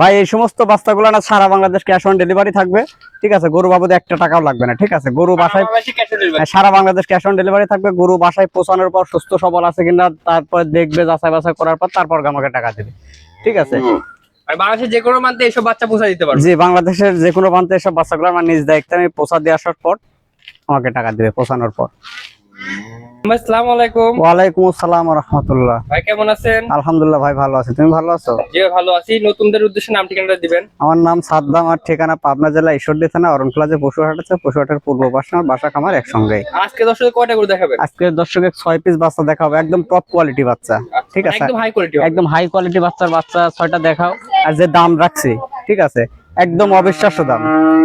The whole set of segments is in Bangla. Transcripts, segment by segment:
ভাই এই সমস্ত বাচ্চাগুলো না সারা বাংলাদেশ ক্যাশ অন ডেলিভারি থাকবে। ঠিক আছে গরু বাবদ একটা টাকাও লাগবে না ঠিক আছে? গরু বাসায়। হ্যাঁ, সারা বাংলাদেশ ক্যাশ অন ডেলিভারি থাকবে গরু বাসায় পৌঁছানোর পর সুস্থ সবল আছে কিনা তারপর দেখবে যাচাই বাছাই করার পর তারপর আমাকে টাকা দেবে ঠিক আছে? বাংলাদেশের যে কোনো মান্তে এইসব বাচ্চা পৌঁছা দিতে পারবে। জি বাংলাদেশের যে কোনো প্রান্তে এসব বাচ্চাগুলো আমার নিজ দায়িত্বে আমি পৌঁছা দিয়ে আসার পর আমাকে টাকা দিবে পৌঁছানোর পর। আসসালামু আলাইকুম। ওয়ালাইকুম আসসালাম রহমতুল্লাহ। ভাই কেমন আছেন? আলহামদুলিল্লাহ ভাই ভালো আছি। তুমি ভালো আছো? জি ভালো আছি। নতুনদের উদ্দেশ্যে নাম ঠিকানাটা দিবেন। আমার নাম সাদ্দাম আর ঠিকানা পাবনা জেলা ঈশ্বরদী থানা অরণখোলা যে পশুহাট আছে। পশুহাটের পূর্ব পাশে আমার বাসা খামার একসঙ্গে। আজকে দর্শক কয়টা করে দেখাবেন? আজকে দর্শকে ছয় পিস বাচ্চা দেখাবো। একদম টপ কোয়ালিটি বাচ্চা ঠিক আছে? একদম হাই কোয়ালিটি একদম হাই কোয়ালিটি বাচ্চার বাচ্চা দেখাও। আর যে দাম রাখছি ঠিক আছে? একদম অবিশ্বাস্য দাম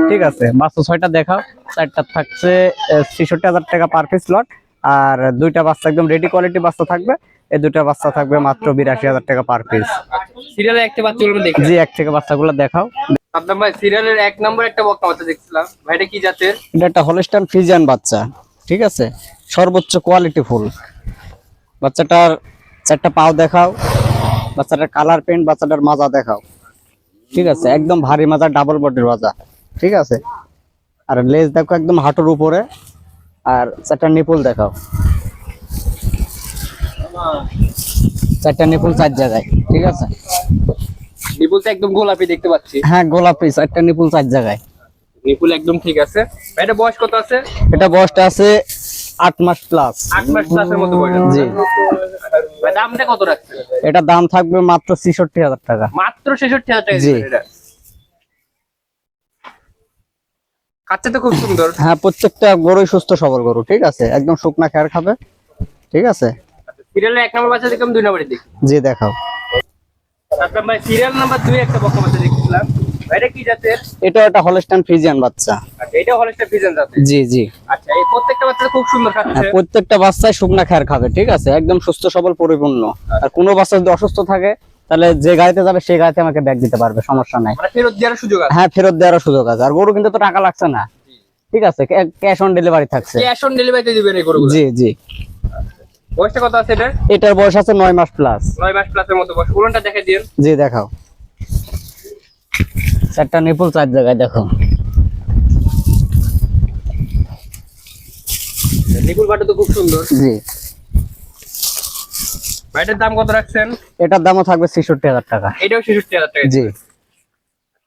ঠিক আছে? বাচ্চা ছয়টা দেখাও। চারটা থাকছে ছেষট্টি হাজার টাকা পার পিস লট আর দুইটা বাচ্চা একদম রেডি কোয়ালিটি বাচ্চা থাকবে। এই দুইটা বাচ্চা থাকবে মাত্র বিরাশি হাজার টাকা পার পিস সিরিয়ালে একটা বাচ্চাগুলো দেখি জি এক থেকে বাচ্চাগুলো দেখাও। আপনার ভাই সিরিয়ালের এক নম্বর একটা বক্তা বাচ্চা দেখছিলাম। ভাইটা কি জাতের? এটা একটা হলস্টান ফ্রিজিয়ান বাচ্চা ঠিক আছে? সর্বোচ্চ কোয়ালিটি ফুল। বাচ্চাটার চারটা পাও দেখাও বাচ্চাটার কালার পেন্ট বাচ্চাটার মাজা দেখাও। ঠিক আছে? একদম ভারী মাজা ডাবল বডির মাজা। ঠিক আছে? আর লেজ দেখো একদম হাঁটুর উপরে। আর চারটা নিপুল দেখাও। চারটা নিপুল চার জায়গায় ঠিক আছে? নিপুলটা একদম গোলাপি দেখতে পাচ্ছি। হ্যাঁ গোলাপি চারটা নিপুল চার জায়গায়। নিপুল একদম ঠিক আছে। ভাইটা বয়স কত আছে? এটা বয়সটা আছে আট মাস প্লাস আট মাস প্লাসের মতো বয়স। জি। দামটা কত রাখছে এটা দাম থাকবে মাত্র ছেষট্টি হাজার টাকা। মাত্র ছেষট্টি হাজার টাকা জি। তো খুব সুন্দর। হ্যাঁ প্রত্যেকটা গরুই সুস্থ সবল গরু ঠিক আছে? একদম শুকনা খেয়ার খাবে ঠিক আছে? সিরিয়ালের এক নম্বর বাচ্চা দেখলাম দুই নম্বরে দেখি। জি দেখাও। ভাই সিরিয়াল নাম্বার দুই একটা বক্তা বাচ্চা দেখছিলাম। ভাইটা কি জাতের? এটা একটা ফ্রিজিয়ান বাচ্চা। আচ্ছা এটা জাতের? জি জি। আচ্ছা এই প্রত্যেকটা বাচ্চা খুব সুন্দর হ্যাঁ, খাচ্ছে প্রত্যেকটা বাচ্চাই শুকনা খেয়ার খাবে ঠিক আছে? একদম সুস্থ সবল পরিপূর্ণ। আর কোনো বাচ্চা যদি অসুস্থ থাকে তাহলে যে গাড়িতে যাবে সেই গাড়িতে আমাকে ব্যাগ দিতে পারবে সমস্যা নাই। মানে ফেরত দেওয়ার সুযোগ আছে? হ্যাঁ ফেরত দেওয়ার সুযোগ আছে। আর গরু কিন্তু তো টাকা লাগছে না। ঠিক আছে ক্যাশ অন ডেলিভারি থাকছে। ক্যাশ অন ডেলিভারিতে দিবেন এই গরুগুলো? জি জি। বয়সটা কত আছে এটা এটার বয়স আছে নয় মাস প্লাস নয় মাস প্লাসের মতো বয়স। উলনটা দেখে দিন। জি দেখাও। চারটা নিপুল চার জায়গায় দেখো। নিকুল বাটা তো খুব সুন্দর। জি। ভাইটার দাম কত রাখছেন? এটার দামও থাকবে ছেষট্টি হাজার টাকা। এটাও ছেষট্টি হাজার টাকা জি।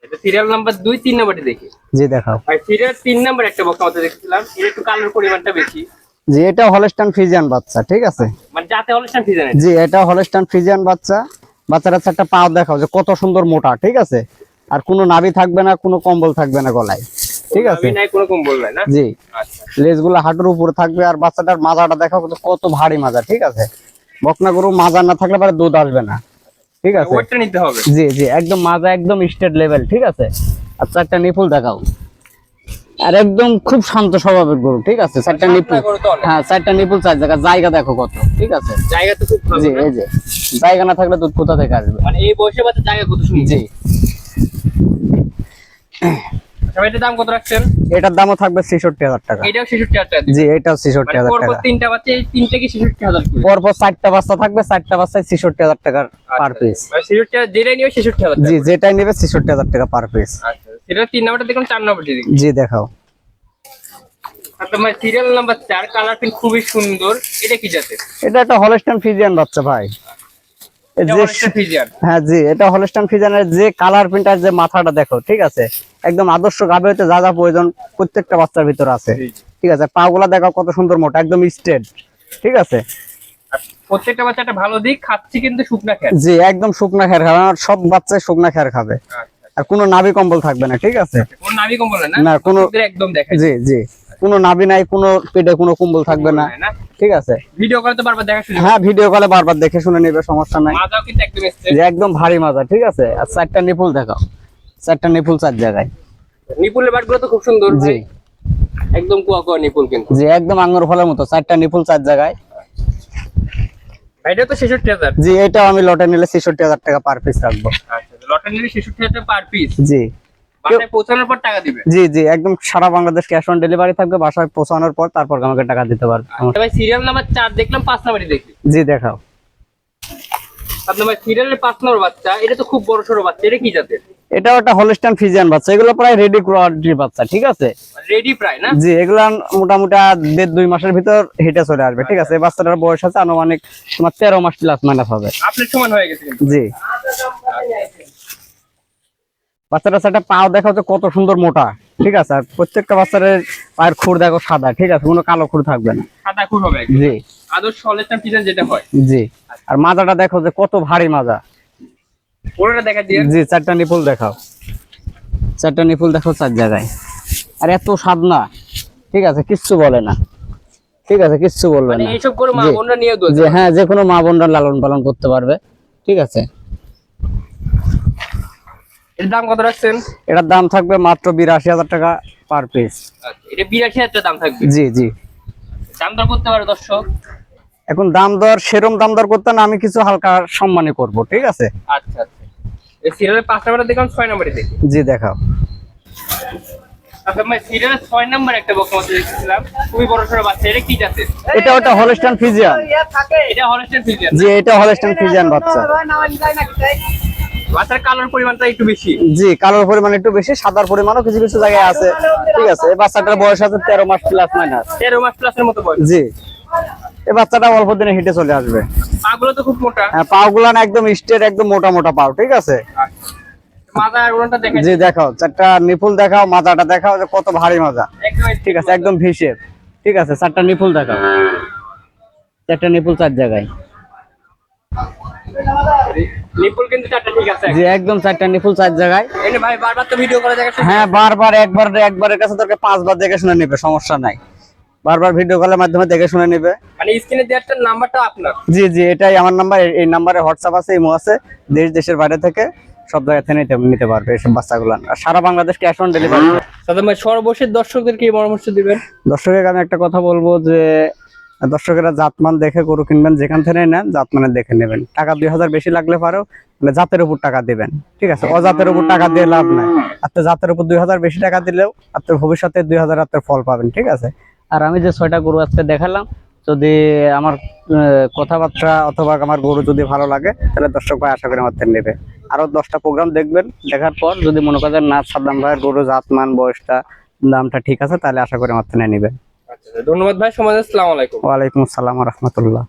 এটা সিরিয়াল নাম্বার দুই তিন নাম্বারটি দেখি। জি দেখাও। ভাই সিরিয়াল তিন নাম্বার একটা বক্তা মতো দেখছিলাম। এর একটু কালার পরিমাণটা বেশি। জি এটা হলস্টান ফ্রিজিয়ান বাচ্চা ঠিক আছে? মানে যাতে অনুষ্ঠান ফিজেন জি এটা হলস্টান ফ্রিজিয়ান বাচ্চা। বাচ্চাটা একটা পাও দেখাও যে কত সুন্দর মোটা ঠিক আছে? আর কোনো নাভি থাকবে না কোনো কম্বল থাকবে না গলায় ঠিক আছে? নাই কোনো কম্বল নাই না? জি। আচ্ছা। লেজগুলো হাঁটুর উপরে থাকবে আর বাচ্চাটার মাজাটা দেখাও কত ভারী মাজা ঠিক আছে? বকনা গরু মাজা না থাকলে পরে দুধ আসবে না। ঠিক আছে? ওয়েটটা নিতে হবে। জি জি একদম মাজা একদম স্টেট লেভেল ঠিক আছে? আর চারটা নিপুল দেখাও। আর একদম খুব শান্ত স্বভাবের গরু ঠিক আছে? চারটা নিপুল। তো অনেক। হ্যাঁ চারটা নিপুল চার জায়গা জায়গা দেখো কত ঠিক আছে? জায়গা তো খুব ভালো জি এই যে জায়গা না থাকলে দুধ কোথা থেকে আসবে? মানে এই বয়সে বাচ্চা জায়গা কত সুন্দর। জি। আচ্ছা দাম কত রাখছেন? এটার দামও থাকবে ছেষট্টি হাজার টাকা। এটাও টাকা জি এটাও ছেষট্টি মানে হাজার পরপর টাকা। তিনটা বাচ্চা এই তিনটা কি ছেষট্টি হাজার করে? পরপর চারটা বাচ্চা থাকবে চারটা বাচ্চায় ছেষট্টি হাজার টাকার পার পিস মানে ছেষট্টি হাজার যেটাই নিবে ছেষট্টি হাজার জি যেটাই নেবে ছেষট্টি হাজার টাকা পার পিস আচ্ছা সেটা তিন নাম্বারটা দেখুন চার নাম্বারটি দেখুন। জি দেখাও। আপনার মানে সিরিয়াল নাম্বার চার কালার প্রিন্ট খুবই সুন্দর। এটা কি জাতের? এটা একটা হলস্টান ফিজিয়ান বাচ্চা ভাই। হ্যাঁ জি এটা হলস্টান ফিজানের যে কালার প্রিন্টার যে মাথাটা দেখো ঠিক আছে? একদম আদর্শ গাবে হতে যা যা প্রয়োজন প্রত্যেকটা বাচ্চার ভিতর আছে। ঠিক আছে? পা দেখো কত সুন্দর মোটা একদম স্ট্রেট। ঠিক আছে? প্রত্যেকটা বাচ্চা একটা ভালো দিক খাচ্ছি কিন্তু শুকনা খেত জি একদম শুকনা খের খাবে। আমার সব বাচ্চাই শুকনা খাবে। আর কোনো নাভি কম্বল থাকবে না ঠিক আছে? কোন নাভি কম্বল না না, কোনো- একদম দেখে জি জি। কোনো নাভি নাই কোনো পেটে কোনো কম্বল থাকবে না। ঠিক আছে? ভিডিও করে তো বারবার দেখা সুযোগ হ্যাঁ ভিডিও কলে বারবার দেখে শুনে নেবে সমস্যা নাই। মাজাও কিন্তু একদম এসছে যে একদম ভারী মাজা ঠিক আছে? আর চারটা নিপুল দেখাও। চারটা নিপুল চার জায়গায়। নিপুলের বাটগুলো তো খুব সুন্দর জি। একদম কুয়া কুয়া নিপুল কিন্তু। জি একদম আঙ্গুর ফলের মতো। চারটা নিপুল চার জায়গায়। এটা তো ছেষট্টি হাজার। জি এটাও আমি লটে নিলে ছেষট্টি হাজার টাকা পার পিস রাখব। আচ্ছা লটারি নিলে ছেষট্টি হাজার পার পিস জি। পৌঁছানোর পর টাকা দিবে? জি জি একদম সারা বাংলাদেশ ক্যাশ অন ডেলিভারি থাকবে বাসায় পৌঁছানোর পর তারপর আমাকে টাকা দিতে পারবে। আচ্ছা ভাই সিরিয়াল নাম্বার চার দেখলাম পাঁচ নাম্বারই দেখি। জি দেখাও। আপনার ভাই সিরিয়ালের পাঁচ নম্বর বাচ্চা এটা তো খুব বড় বাচ্চা এটা কি জাতের? এটা একটা হলিস্টান ফিজিয়ান বাচ্চা এগুলো প্রায় রেডি কোয়ালিটির বাচ্চা ঠিক আছে? রেডি প্রায় না? জি এগুলা মোটামুটি দেড় দুই মাসের ভিতর হেঁটে চলে আসবে ঠিক আছে? এই বাচ্চাটার বয়স আছে আনুমানিক তোমার তেরো মাস প্লাস মাইনাস হবে। আপনার সমান হয়ে গেছে কিন্তু। বাচ্চাটা পাও দেখা হচ্ছে কত সুন্দর মোটা। ঠিক আছে? আর প্রত্যেকটা বাচ্চার পায়ের খুর দেখো সাদা ঠিক আছে? কোনো কালো খুর থাকবে না। সাদা খুর হবে জি। আদর্শ ফিজিয়ান যেটা হয়। জি। আর মাজাটা দেখো যে কত ভারী মাজা। ওটা দেখা দিয়ে। জি চারটা নিপুল দেখাও। চারটা নিপুল দেখো চার জায়গায়। আর এত স্বাদ না। ঠিক আছে? কিচ্ছু বলে না। ঠিক আছে? কিচ্ছু বলবে মানে না। এইসব করে মা বোনরা নিয়ে হ্যাঁ যে কোনো মা বোনরা লালন পালন করতে পারবে। ঠিক আছে? এর দাম কত রাখছেন এটার দাম থাকবে মাত্র বিরাশি হাজার টাকা পার পিস আচ্ছা, এটা বিরাশি হাজার দাম থাকবে জি জি দাম দর করতে পারে দর্শক এখন দাম দর সেরম দাম দর করতে না আমি কিছু হালকা সম্মানই করব ঠিক আছে আচ্ছা আচ্ছা এই সিরিয়ালের পাঁচ নাম্বারে দেখলাম ছয় নাম্বারে দেখি জি দেখাও আচ্ছা আমি সিরিয়ালের ছয় নাম্বার একটা বক্তব্য দেখছিলাম খুবই বড় সড়ো বাচ্চা এটা কি জাতের এটা ওটা হলস্টান ফিজিয়ান এটা হলেস্টান ফিজিয়ান জি এটা হলস্টান ফিজিয়ান বাচ্চা বাচ্চার কালার পরিমাণটা একটু বেশি? জি কালোর পরিমাণ একটু বেশি সাদার পরিমাণও কিছু কিছু জায়গায় আছে। ঠিক আছে এই বাচ্চাটার বয়স আছে তেরো মাস প্লাস মাইনাস তেরো মাস প্লাসের মতো বয়স। জি এই বাচ্চাটা অল্প দিনে হেঁটে চলে আসবে। পাগুলো তো খুব মোটা। হ্যাঁ পাও গুলান একদম স্ট্রেট একদম মোটা মোটা পাও ঠিক আছে? জি দেখাও চারটা নিপুল দেখাও মাজাটা দেখাও যে কত ভারী মাজা। ঠিক আছে একদম ভিসের। ঠিক আছে চারটা নিপুল দেখাও। চারটা নিপুল চার জায়গায়। নিপুল কিন্তু চারটা ঠিক আছে। জি একদম চারটা নিপুল চার জায়গায়। এনে ভাই বারবার তো ভিডিও করে দেখা হ্যাঁ বারবার একবার একবারের কাছে তোকে পাঁচবার দেখে শুনে নেবে সমস্যা নাই। বারবার ভিডিও কলের মাধ্যমে দেখে শুনে নেবে। মানে স্ক্রিনে দেওয়ার নাম্বারটা আপনার। জি জি এটাই আমার নাম্বার এই নাম্বারে হোয়াটসঅ্যাপ আছে ইমো আছে দেশ দেশের বাইরে থেকে সব জায়গা থেকে নিতে নিতে পারবে এইসব বাচ্চাগুলো। আর সারা বাংলাদেশ ক্যাশ অন ডেলিভারি সর্বশেষ দর্শকদেরকে পরামর্শ দিবেন? দর্শকের আমি একটা কথা বলব যে দর্শকেরা জাতমান দেখে গরু কিনবেন, যেখান থেকে নেন, জাতমানের দেখে নেবেন। টাকা দুই হাজার বেশি লাগলে পারো মানে জাতের উপর টাকা দিবেন। ঠিক আছে? অজাতের উপর টাকা দিয়ে লাভ নাই। আপনি জাতের উপর দুই হাজার বেশি টাকা দিলেও আপনার ভবিষ্যতে দুই হাজার আপনার ফল পাবেন, ঠিক আছে? আর আমি যে ছয়টা গরু আজকে দেখালাম, যদি আমার কথাবার্তা অথবা আমার গরু যদি ভালো লাগে, তাহলে দর্শক ভাই আশা করি আমার থেকে নেবে। আরও দশটা প্রোগ্রাম দেখবেন, দেখার পর যদি মনে করেন না, সাদ্দাম ভাইয়ের গরু, জাতমান, বয়সটা, দামটা ঠিক আছে, তাহলে আশা করি আমার থেকে নেবেন ধন্যবাদ ভাই সমাজ আসসালামু আলাইকুম। ওয়ালাইকুম আসসালাম রহমতুল্লাহ।